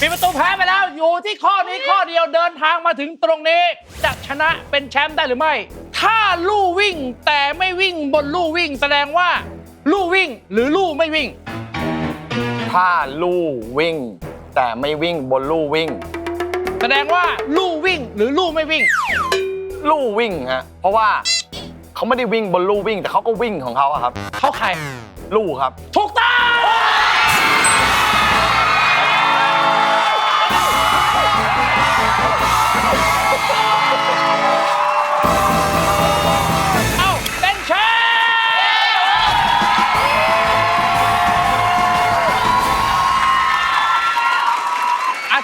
ปิดประตูแพ้ไปแล้วอยู่ที่ข้อนี้ข้อเดียวเดินทางมาถึงตรงนี้ จะชนะเป็นแชมป์ได้หรือไม่ ถ้าลู่วิ่งแต่ไม่วิ่งบนลู่วิ่ง แสดงว่า ลู่วิ่งหรือลู่ไม่วิ่ง ถ้าลู่วิ่ง แต่ไม่วิ่งบนลู่วิ่ง แสดงว่าลู่วิ่งหรือลู่ไม่วิ่ง ลู่วิ่งฮะเพราะว่าเขาไม่ได้วิ่งบนลู่วิ่ง แต่เขาก็วิ่งของเขาอะครับ เขาใครลู่ครับถูกต้อง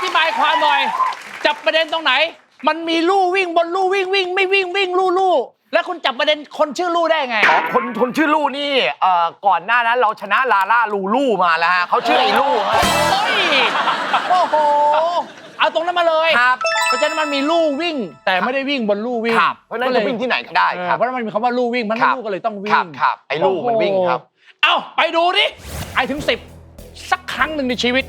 ธิบายความหน่อย จับประเด็นตรงไหน มันมีลู่วิ่งบนลู่วิ่งวิ่งไม่วิ่งวิ่งลู่ลู่แล้วคุณจับประเด็นคนชื่อลู่ได้ไงอ๋อคนคนชื่อลู่นี่เอ่อก่อนหน้านั้นเราชนะลาล่าลูลู่มาแล้วฮะเขาชื่อไอ้ลู่ฮะเฮ้ยโอ้โห เอาตรงนั้นมาเลย ครับ เพราะฉะนั้นมันมีลู่วิ่ง แต่ไม่ได้วิ่งบนลู่วิ่งครับเพราะฉะนั้นจะวิ่งที่ไหนก็ได้เออครับ เพราะฉะนั้นมันมีคำว่าลู่วิ่งมันครับลู่ก็เลยต้องควิ่รังบครับไอ้ลู่มันวิ่งครับ โอ้โหเอ้าไปดูดิไอถึงสิบสักครั้งหนึ่งในชีวิต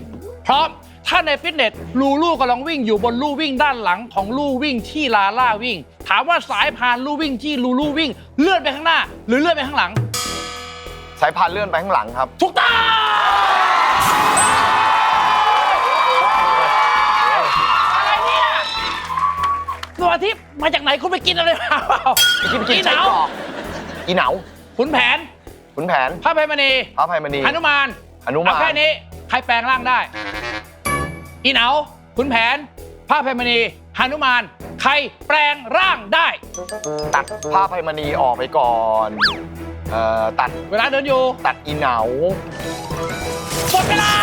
พร้อม ถ้าในฟิตเนสลูลู่กำลังวิ่งอยู่บนลู่วิ่งด้านหลังของลู่วิ่งที่ลาล่าวิ่ง ถามว่าสายพานลู่วิ่งที่ลูลู่วิ่ง เลื่อนไปข้างหน้า หรือเลื่อนไปข้างหลัง สายพานเลื่อนไปข้างหลังครับ ถูกต้องอะไรเนี่ยตัวที่มาจากไหนคุณไปกินอะไรมาเปล่ากินกินอีเหไส้นากรอกอีเหนาขุนแผนขุนแผนพระไพมณีพระภัยมณีหนุมานหนุมานเอแค่นี้ใครแปลงร่างได้ อีเหนาขุนแผนพระไพมณีหนุมาน ใครแปลงร่างได้ ตัดพระภัยมณีออกไปก่อนเอ่อตัดเวลาเดินอยู่ตัดอีเหนาหมดเวลา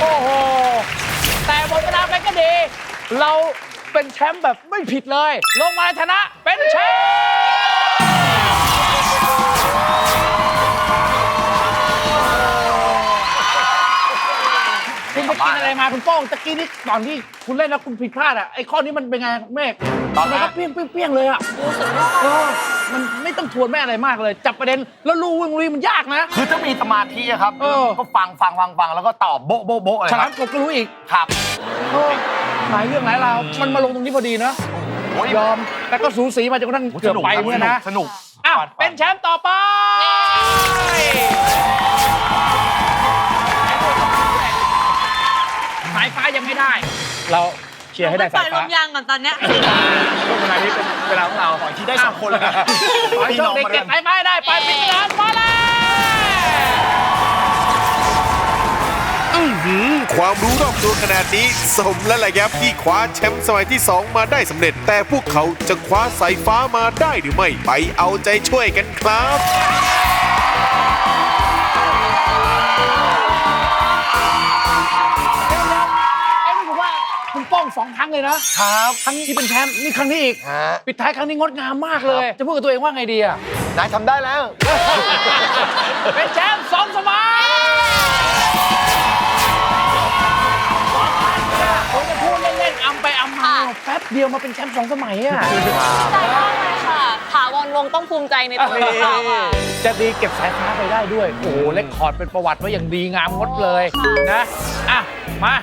โอ้โห แต่หมดเวลาไปก็ดี เราเป็นแชมป์แบบไม่ผิดเลย ลงมาชนะเป็นแชมป์ ไปกินอะไรมาคุณโป้งตะกี้นี่ตอนที่คุณเล่นแล้วคุณผิดพลาดอะไอ้ข้อนี้มันเป็นไงเมฆตอนทำไมนั้นก็เปี้ยงเปี้ยงเปี้ยงเลยอะเออมันไม่ต้องทวนไม่อะไรมากเลย จับประเด็นแล้วรู้วิ่งวิ่งมันยากนะ คือถ้ามีสมาธิอะครับเออก็ฟังฟังฟังฟังแล้วก็ตอบโบ๊ะโบ๊ะโบ๊ะเลยฉคลารัมบกบก็รู้อีกครับเออหลายเรื่องหลายราวมันมาลงตรงนี้พอดีนะโอ้ยยอมแต่ก็สูสีมาจนกระทั่งเกือบไปเมื่อนะสนุกอ้าวเป็นแชมป์ต่อไป สายฟ้ายังไม่ได้เราเชียร์ให้ได้ปล่สาอยยลฟ้ามยางก่อนตอนเนี้ยช่วงเวลานี้เป็นเวลาของเราขอที่ได้สองคนเลยนะขอให้โชคดีเก็บสายฟ้าให้ได้ไปปิดงานมาแล้วอื้อหือความรู้รอบตัวขนาดนี้ สมแล้วแหละครับที่คว้าแชมป์สมัยที่ 2 มาได้สำเร็จ แต่พวกเขาจะคว้าสายฟ้ามาได้หรือไม่ ไปเอาใจช่วยกันครับ นะครับครั้งนี้ที่เป็นแชมป์นี่ครั้งนี้อีก ฮะ ปิดท้ายครั้งนี้งดงามมากเลย จะพูดกับตัวเองว่าไงดีอะนายทำได้แล้ว เป็นแชมป์สองสมัยผมจะพูดเล่นๆอำไปอำมาค่ะแป๊บเดียวมาเป็นแชมป์สองสมัยอะใจมากเลยค่ะถาวรวงศ์ต้องภูมิใจในตัวเราค่ะ จะดีเก็บสายฟ้าไปได้ด้วย โอ้โหเลคคอร์ดเป็นประวัติไว้อย่างดีงามงดเลยนะ อะ มา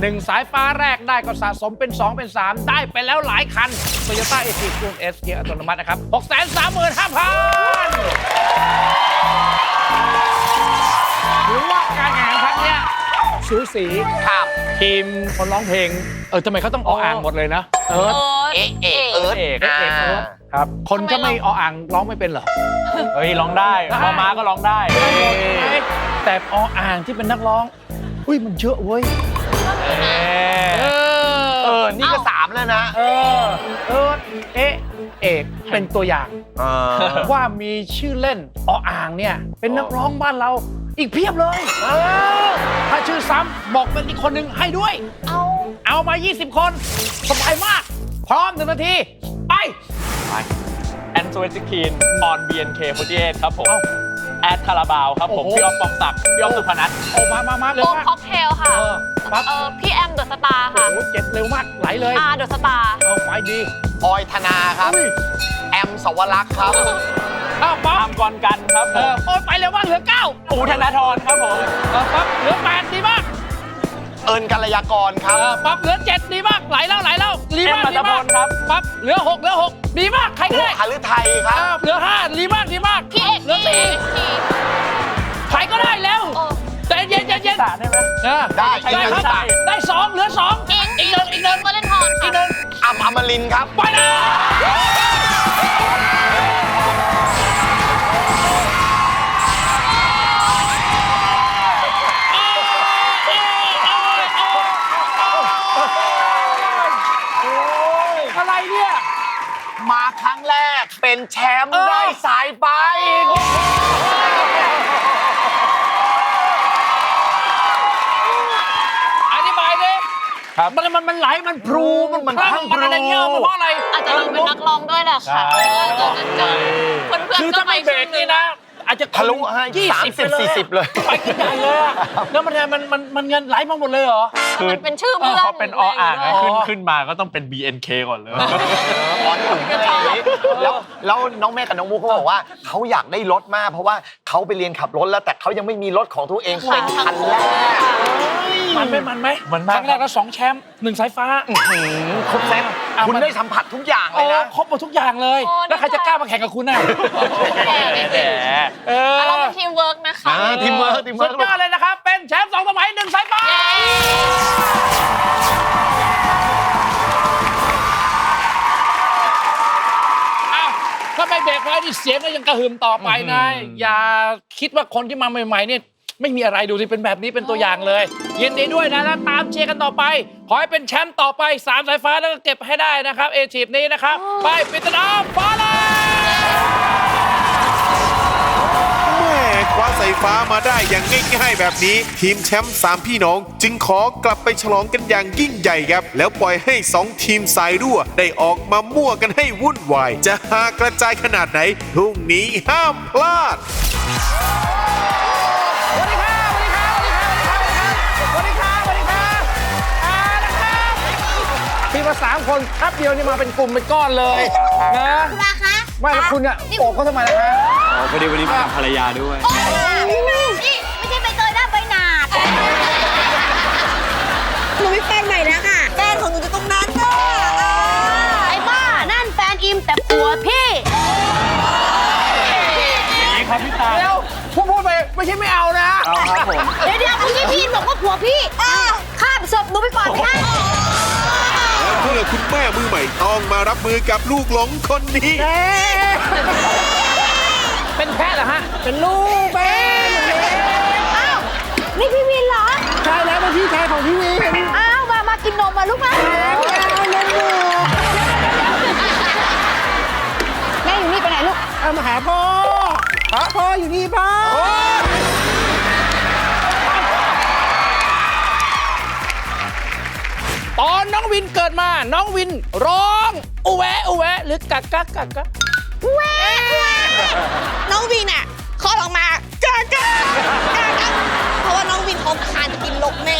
หนึ่งสายฟ้าแรกได้ก็สะสมเป็น 2 เป็น 3 ได้ไปแล้วหลายคัน Toyota a อ c เอสเกียร์อัตโนมัตินะครับ 6 3 5 0 0 0ถือว่าการแข่งขันครั้งเนี้ยสูสีครับทีมคนร้องเพลง เออทำไมเขาต้องออ่างหมดเลยนะเออ เอ๊ะเอ๊ะเอิร์ธเอกเอกเอิร์ธครับ คนก็ไม่ออ่างร้องไม่เป็นเหรอ เฮ้ยร้องได้มาม้าก็ร้องได้ แต่ออ่างที่เป็นนักร้อง อุ้ยมันเยอะเว้ยเอเอออ นี่ก็สามแล้วนะ เออเออเอ๊ะเอกเป็นตัวอย่างเออว่ามีชื่อเล่นออ่างเนี่ย เป็นนักร้องบ้านเราอีกเพียบเลยเออถ้าชื่อซ้ำบอกเป็นอีกคนหนึ่งให้ด้วย เอาเอามา 20 คนสบายมาก พร้อมหนึ่งนาที ไป แอนโซเวติคีนออน BNK48 ครับผม เอ้า แอดคาราบาวครับผม โอ้โห พี่อ๊อฟปองศักดิ์พี่อ๊อฟสุพนัท โอ้มามามาเร็วโอมมาก ค็อกเทลค่ะ เออปั๊บ เออพี่แอมเดอะสตาร์โอ้ค่ะ โหเจ็ดเร็วมากไหลเลย อาเดอะสตาร์ เอาไฟดีออยธนาครับ อุ้ยแอมสวรักษ์ครับ อ้าวปั๊ตาบมกรกันครับผเออมโอ้ยไปเร็วมากเหลือเก้าปูธนาธรครับผม เออปั๊บเหลือแปดดีมาก เอิญกัลยากรครับเออปั๊บเหลือเจ็ดดีมากไหลแล้วไหลแล้วดีมากเอ็มอัดีตพมากลครับปั๊บเหลือหกเหลือหกดีมากใครก็มุกได้หฤทัยคอ่ารับ เหลือห้าดีมากดีมากพี่เอกเหลือสี่พี่ใครก็ได้แล้วโอ้ใจเย็นใจเย็นสาได้ไหมเออได้ได้ครับได้ได้สองเหลือสองเอกอีกหนึ่งอีกหนึ่งวอลเลนทอนอีกหนึ่งอัมอมรินทร์ครับไปนะอ เป็นแชมป์เออได้สายฟ้าอีกอธิบายดิครับ มันมันมันไหลมันพรูมันมันพรั่งมันอะไรเงี้ยมันเพราะอะไรอาจจะเราเป็นนักร้องด้วยแหละค่ะใช่เพื่อนๆคือก็ถ้าไม่เบรกนี่นะ อาจจะทะลุให้ยี่สามสิบสิบสี่สิบเลยไปกันใหญ่เลยอะแล้วมันมันมันมันเงินไหลมาหมดเลยเหรอ คือมันเป็นชื่อเพื่อนพอเป็นออ่างอะอ๋อขึ้นขึ้นมาก็ต้องเป็น BNK ก่อนเลยอ่อนอุ่นอะไรอย่างนี้แล้วแล้วน้องแม่กับน้องมุกเขาบอกว่าเขาอยากได้รถมาก เพราะว่าเขาไปเรียนขับรถแล้วแต่เขายังไม่มีรถของตัวเองเป็นคันแรกมันไหมมันไหมมันมากครั้งแรกแล้วสองแชมป์หนึ่งสายฟ้าครบเซ็ตอะ คุณมันได้สัมผัสทุกอย่างเลโอ้ยนะ ครบหมดทุกอย่างเลย โอ้แล้วใครจะกล้ามาแข่งกับคุณน่ะแข่จริงเอๆอเราเป็นทีมเวิร์กนะคะ อ่าทีมเวิร์กทีมเวิสุร์ดกยอดเลยนะครับ เป็นแชมป์สองสมัยหนึ่งสายฟ้า อ้าวถ้าไม่เบรกไว้นี่เสียงก็ยังกระหึ่มต่อไปนะ อย่าคิดว่าคนที่มาใหม่ๆเนี่ย ไม่มีอะไรดูสิเป็นแบบนี้เป็นตัวอย่างเลย ยินดีด้วยนะแล้วตามเชียร์กันต่อไป ขอให้เป็นแชมป์ต่อไปสามสายฟ้าแล้วก็เก็บให้ได้นะครับเอทีมนี้นะครับ ไปปิดตาฟ้าเลยแม่คว้าสายฟ้ามาได้อย่างง่ายๆแบบนี้ ทีมแชมป์สามพี่น้อง จึงขอกลับไปฉลองกันอย่างยิ่งใหญ่ครับ แล้วปล่อยให้สองทีมสายรั่ว ได้ออกมามั่วกันให้วุ่นวาย จะหากระจายขนาดไหนพรุ่งนี้ห้ามพลาด ทีมมาสามคนครับเดียวนี่มาเป็นกลุ่มเป็นก้อนเลยนะมาคะไม่แล้วคุณเนี่ยโอบเขาทำไมล่ะคะอ๋อพอดีวันนี้มากับภรรยาด้วยนี่ไม่ใช่ใบเตยนะใบหนาดหนูมีแฟนใหม่แล้วค่ะแฟนของหนูอยู่ตรงนั้นน่ะไอ้บ้านั่นแฟนอิมแต่ผัวพี่นี่ครับพี่ตาเดี๋ยวพูดพูดไปไม่ใช่ไม่เอานะเอาครับผมเดี๋ยวเดี๋ยวพี่พี่บอกว่าผัวพี่ข้ามศพหนูไปก่อนค่ะแล้วเพื่อ คุณแม่มือใหม่ต้องมารับมือกับลูกหลงคนนี้ เป็นแพะเหรอฮะ เป็นลูกแม่อ้าวนี่พี่วินเหรอ ใช่แล้วเป็นพี่ชายของพี่วิน อ้าว มา มากินนมมาลูกมา ดมา น้องวินร้อง อุแวอุแวหรือกักกักกักกักแหวกแวน้องวินอะเขาออกมากักากักเพราะว่าน้องวินเขาคานกินลกแม่